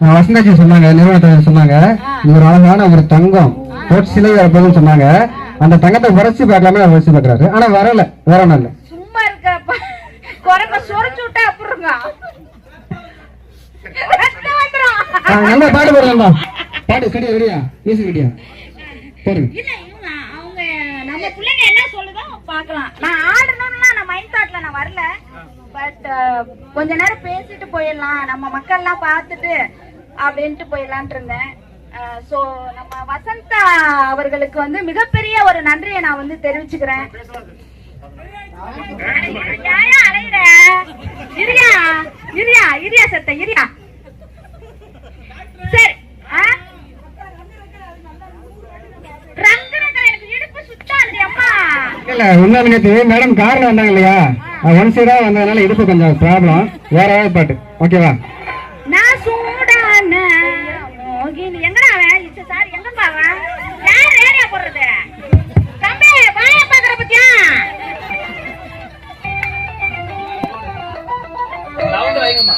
வசந்தாஜி சொன்னாங்க நிறுவனத்தை சொன்னாங்க. இது ஒரு அழகான ஒரு தங்கம். போட்டு சிலை வரப்போகுதுன்னு சொன்னாங்க. அந்த தங்கத்தை உரைச்சி பார்க்கலாமே அவர் உரைச்சி பார்க்கறாரு. ஆனா வரல. ஒண்ணும் இல்ல சும்மா இருக்க குரங்க சுரச்சு விட்டா அப்புறங்க அஹ் நல்லா பாட்டு பாடுறா பாட்டு கடியா கடியா பாருங்க இல்ல இவங்க அவங்க நம்ம பிள்ளைங்க என்ன சொல்லுதோ பார்க்கலாம். நான் ஆடணும்லாம் நான் மைண்ட் தாட்ல நான் வரல. பட் கொஞ்ச நேரம் பேசிட்டு போயிடலாம். நம்ம மக்கள்லாம் பார்த்துட்டு அப்படின்ட்டு போயிடலான்ட்டு இருந்தேன். ஸோ நம்ம வசந்தா அவர்களுக்கு வந்து மிகப்பெரிய ஒரு நன்றியை நான் வந்து தெரிவிச்சுக்கிறேன். இரியா இரியா இரியா சத்த இரியா. சரி இல்ல ஒன்னாலும் நேற்று மேடம் கார்ல வந்தாங்க இல்லையா? ஒன் சைடா வந்ததுனால இடுப்பு கொஞ்சம் ப்ராப்ளம் வேற ஏதாவது பாட்டு. ஓகேவா நீ எங்கடா அவன் இச்ச சார் எங்கப்பா அவன் யார் ரேடியோ போடுறது? தம்பி வாய பாக்குற பத்தியா? சவுண்ட் வைங்கம்மா.